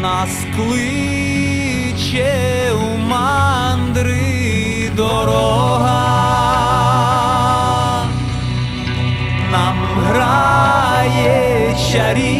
нас кличе у мандри дорога, нам грає чарівна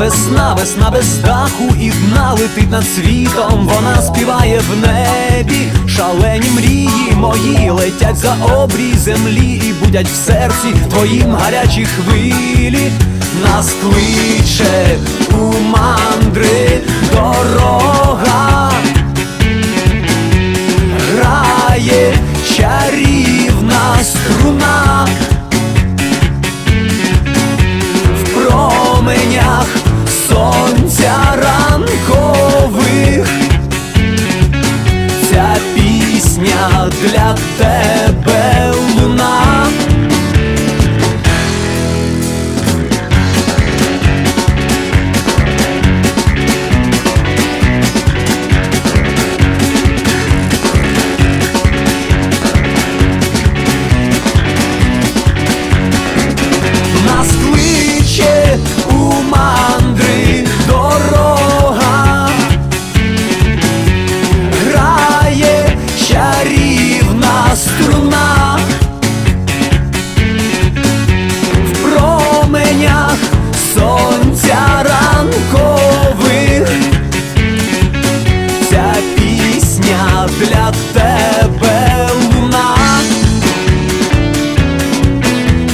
весна, весна без даху і дна летить над світом, вона співає в небі, шалені мрії мої летять за обрій землі і будять в серці твоїм гарячі хвилі, нас кличе у мандри дорога, грає чарівна струна. Для тебе about that